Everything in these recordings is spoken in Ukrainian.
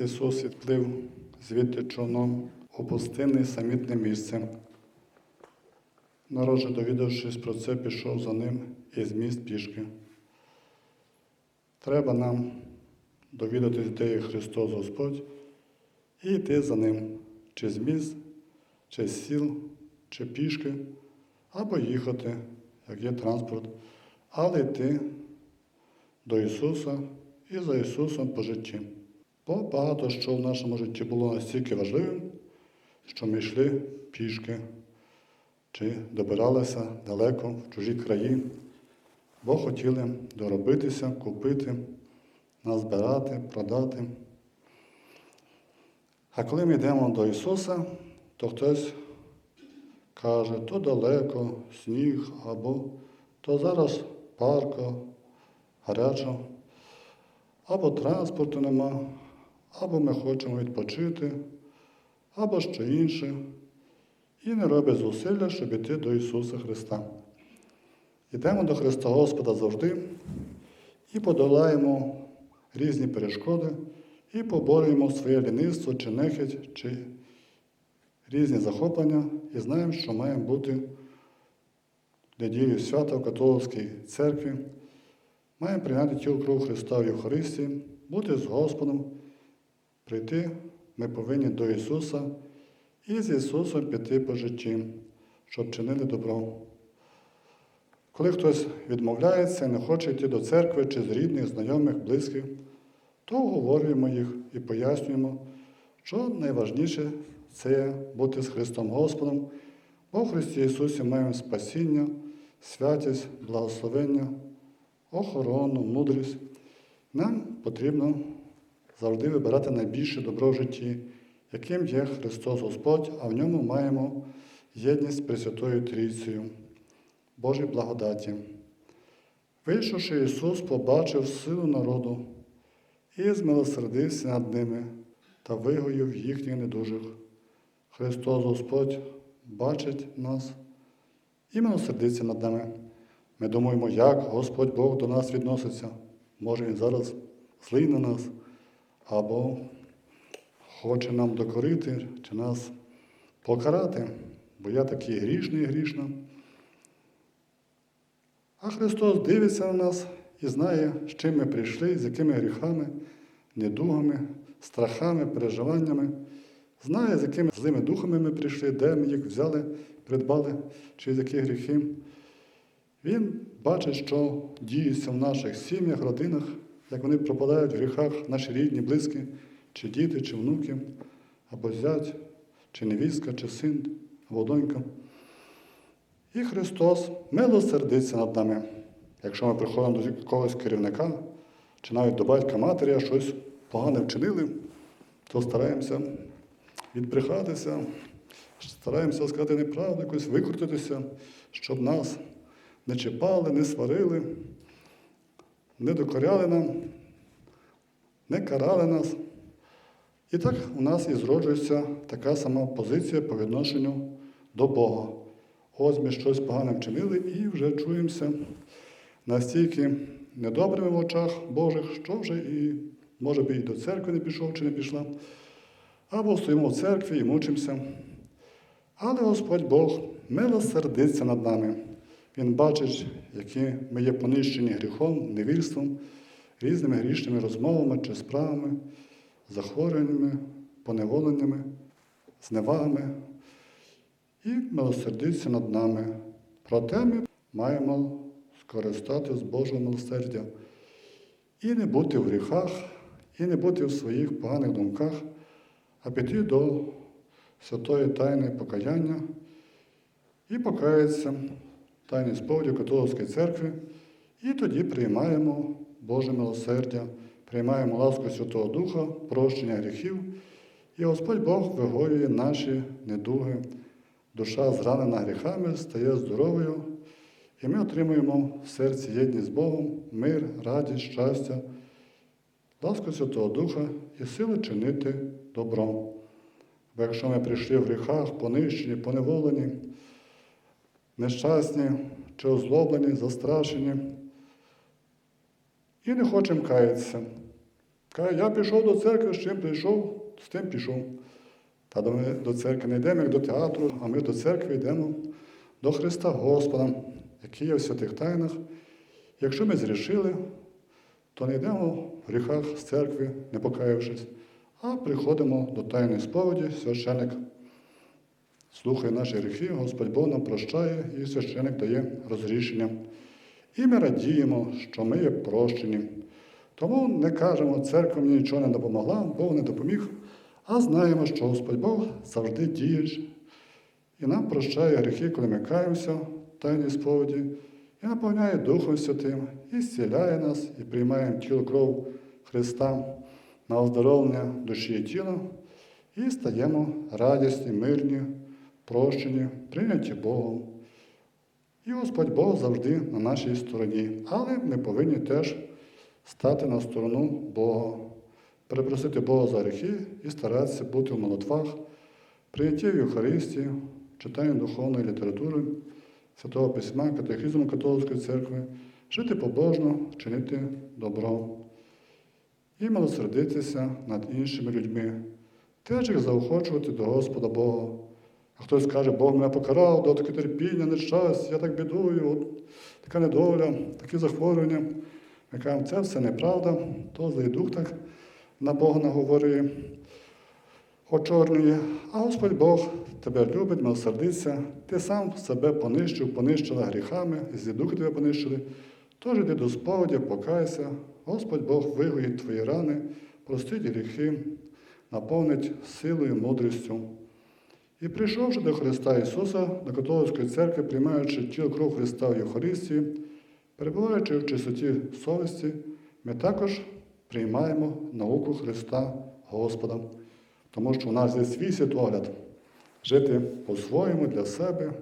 Ісус відплив звідти човном у пустинне самітне місце. Народ же, довідавшись про це, пішов за ним із міст пішки. Треба нам довідатись, де є Христос Господь, і йти за ним, чи з міст, чи з сіл, чи пішки, або їхати, як є транспорт, але йти до Ісуса і за Ісусом по житті. Бо багато що в нашому житті було настільки важливим, що ми йшли пішки чи добиралися далеко в чужі краї, бо хотіли доробитися, купити, назбирати, продати. А коли ми йдемо до Ісуса, то хтось каже, то далеко, сніг, або то зараз парко, гарячо, або транспорту нема, або ми хочемо відпочити, або що інше, і не робить зусилля, щоб іти до Ісуса Христа. Йдемо до Христа Господа завжди і подолаємо різні перешкоди, і поборюємо своє лінивство чи нехить, чи різні захоплення, і знаємо, що маємо бути неділю свята в католицькій церкві. Маємо прийняти тіло кров Христа в Євхаристії, бути з Господом, прийти ми повинні до Ісуса і з Ісусом піти по житті, щоб чинили добро. Коли хтось відмовляється не хоче йти до церкви чи з рідних, знайомих, близьких, то говорюємо їх і пояснюємо, що найважніше це бути з Христом Господом, бо в Христі Ісусі маємо спасіння, святість, благословення, охорону, мудрість. Нам потрібно завжди вибирати найбільше добро в житті, яким є Христос Господь, а в ньому маємо єдність Пресвятою Трійцею, Божій благодаті. Вийшовши Ісус, побачив силу народу і змилосердився над ними та вигоїв їхніх недужих. Христос Господь бачить нас і милосердиться над нами. Ми думаємо, як Господь Бог до нас відноситься. Може Він зараз злий на нас, або хоче нам докорити чи нас покарати, бо я такий грішний і грішна. А Христос дивиться на нас і знає, з чим ми прийшли, з якими гріхами, недугами, страхами, переживаннями. Знає, з якими злими духами ми прийшли, де ми їх взяли, придбали, чи з яких гріхів. Він бачить, що діється в наших сім'ях, родинах, як вони пропадають в гріхах, наші рідні, близькі, чи діти, чи внуки, або зять, чи невістка, чи син, або донька. І Христос милосердиться над нами. Якщо ми приходимо до якогось керівника, чи навіть до батька матері, щось погане вчинили, то стараємося відбрехатися, стараємося сказати неправду, якось викрутитися, щоб нас не чіпали, не сварили, не докоряли нам, не карали нас. І так у нас і зроджується така сама позиція по відношенню до Бога. Ось ми щось погане вчинили і вже чуємося настільки недобрими в очах Божих, що вже і, може би, і до церкви не пішов чи не пішла, або стоїмо в церкві і мучимося. Але Господь Бог милосердиться над нами. Він бачить, які ми є понищені гріхом, невірством, різними грішними розмовами чи справами, захворюваннями, поневоленнями, зневагами і милосердиться над нами. Проте ми маємо скористати з Божого милосердя і не бути в гріхах, і не бути в своїх поганих думках, а піти до святої тайни покаяння і покаятися тайні сповіді католицької церкви, і тоді приймаємо Боже милосердя, приймаємо ласку Святого Духа, прощення гріхів, і Господь Бог вигоює наші недуги. Душа зранена гріхами стає здоровою, і ми отримуємо в серці єдність з Богом, мир, радість, щастя, ласку Святого Духа і силу чинити добро. Бо якщо ми прийшли в гріхах, понищені, поневолені, нещасні чи озлоблені, застрашені, і не хочемо каятися, Каже, я пішов до церкви, з чим прийшов, з тим пішов. Та ми до церкви не йдемо як до театру, а ми до церкви йдемо до Христа Господа, який є в святих тайнах. Якщо ми зрішили, то не йдемо в гріхах з церкви, не покаявшись, а приходимо до тайної сповіді, священик слухає наші гріхи, Господь Бог нам прощає, і священик дає розрішення. І ми радіємо, що ми є прощені. Тому не кажемо, церква мені нічого не допомогла, Бог не допоміг, а знаємо, що Господь Бог завжди діє і нам прощає гріхи, коли ми каємося в тайній сповіді, і наповняє Духом Святим, і зціляє нас, і приймаємо тіло кров Христа на оздоровлення душі і тіла, і стаємо радісні, мирні, прощені, прийняті Богом. І Господь Бог завжди на нашій стороні, але ми повинні теж стати на сторону Бога, перепросити Бога за гріхи і старатися бути в молитвах, прийняті в Євхаристії, читанні духовної літератури, Святого Письма, катехізму Католицької церкви, жити побожно, чинити добро і милосердитися над іншими людьми, теж їх заохочувати до Господа Бога. Хтось каже, Бог мене покарав, дав таке терпіння, нещастя, я так бідую, от, така недоля, такі захворювання. Ми кажемо, це все неправда, то злий дух так на Бога наговорює, очорнює. А Господь Бог тебе любить, милосердиться, ти сам себе понищив, понищила гріхами, злі духи тебе понищили. Тож іди до сповіді, покайся, Господь Бог вигоїть твої рани, простить гріхи, наповнить силою, мудрістю. І прийшовши до Христа Ісуса, до католицької церкви, приймаючи тіло кров Христа в Євхаристії, перебуваючи в чистоті совісті, ми також приймаємо науку Христа Господа, тому що у нас є свій світогляд жити по-своєму для себе,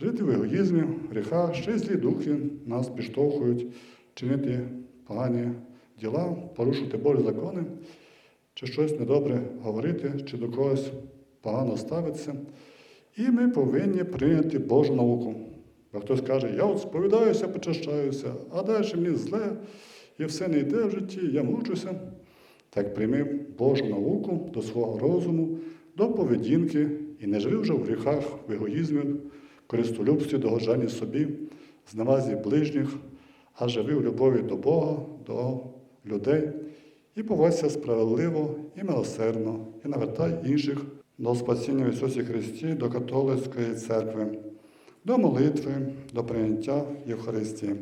жити в егоїзмі, в гріхах, ще злі духи нас підштовхують чинити погані діла, порушувати Божі закони, чи щось недобре говорити, чи до когось погано ставиться. І ми повинні прийняти Божу науку. Бо хтось каже, я от сповідаюся, почащаюся, а далі мені зле, і все не йде в житті, я мучуся. Так прийми Божу науку до свого розуму, до поведінки і не живи вже в гріхах, в егоїзмі, користолюбстві, догоджанні собі, зневазі ближніх, а живи в любові до Бога, до людей і поводься справедливо і милосердно, і навертай інших до спасіння в Ісусі Христі, до католицької церкви, до молитви, до прийняття Євхаристії.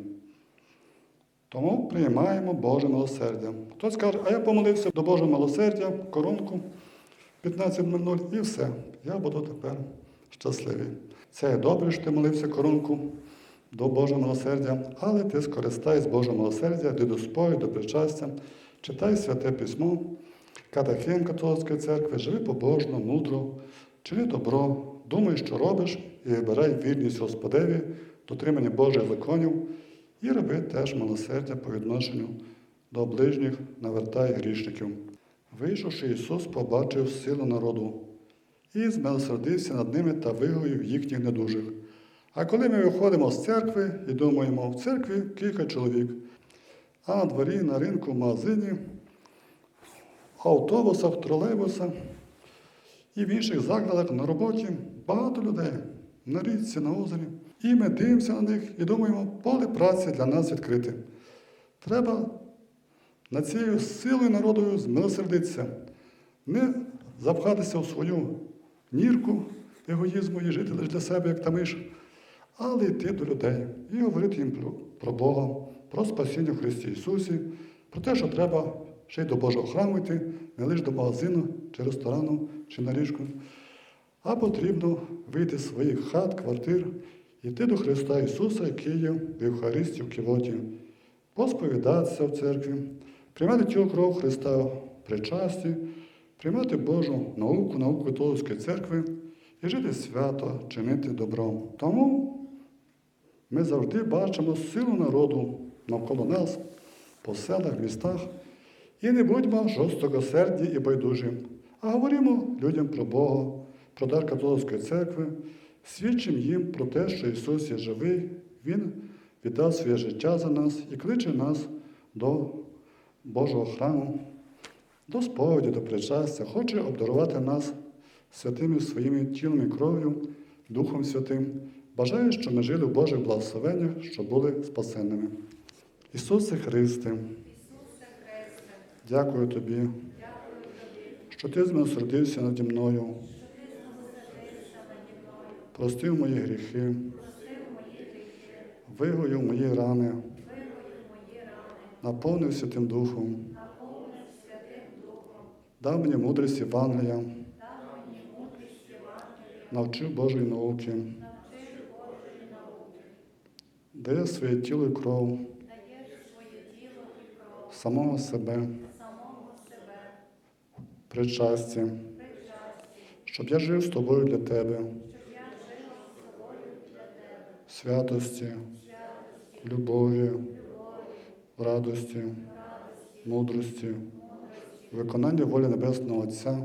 Тому приймаємо Боже милосердя. Хтось каже, а я помолився до Божого милосердя, коронку 15.00 і все. Я буду тепер щасливий. Це є добре, що ти молився коронку до Божого милосердя, але ти скористайся Божого милосердя, йди до спою, до причастя, читай святе письмо, катехем католицької церкви, живи побожно, мудро, чини добро, думай, що робиш, і вибирай вірність Господеві, дотримання Божих законів, і роби теж милосердя по відношенню до ближніх, навертай грішників. Вийшовши Ісус, побачив силу народу і змилосердився над ними та вигоїв їхніх недужих. А коли ми виходимо з церкви і думаємо, в церкві кілька чоловік, а на дворі, на ринку, в магазині, в автобусах, тролейбусах і в інших закладах на роботі багато людей на річці, на озері. І ми дивимося на них і думаємо, поле праці для нас відкрите. Треба над цією силою народою змилосердитися, не запхатися в свою нірку егоїзму і жити лише для себе, як тамиш, але йти до людей і говорити їм про Бога, про спасіння в Христі Ісусі, про те, що треба ще й до Божого храму йти, не лише до магазину, чи ресторану, чи на річку, а потрібно вийти з своїх хат, квартир, йти до Христа Ісуса, який є в Євхаристі в Кивоті, посповідатися в церкві, приймати тіло кров Христа в причасті, приймати Божу науку, науку католицької церкви і жити свято, чинити добро. Тому ми завжди бачимо силу народу навколо нас, по селах, містах, і не будьмо жорстокосерді і байдужі, а говоримо людям про Бога, про дар католицької церкви, свідчимо їм про те, що Ісус є живий, Він віддав своє життя за нас і кличе нас до Божого храму, до сповіді, до причастя, хоче обдарувати нас святими своїми тілом і кров'ю, Духом Святим, бажає, щоб ми жили в Божих благословеннях, щоб були спасенними. Ісусе Христе, дякую Тобі, що Ти змилосердився наді мною, простив мої гріхи, вигоїв мої рани, наповнив Святим Духом, дав мені мудрість Євангелія, навчив Божої науки, дає своє тіло і кров, самого себе, причасті, щоб я жив з тобою для тебе, святості, любові, радості, мудрості, виконанні волі Небесного Отця,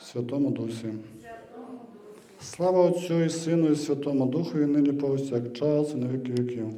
Святому Дусі. Слава Отцю і Сину, і Святому Духу, і нині повсякчас, і на віки віків.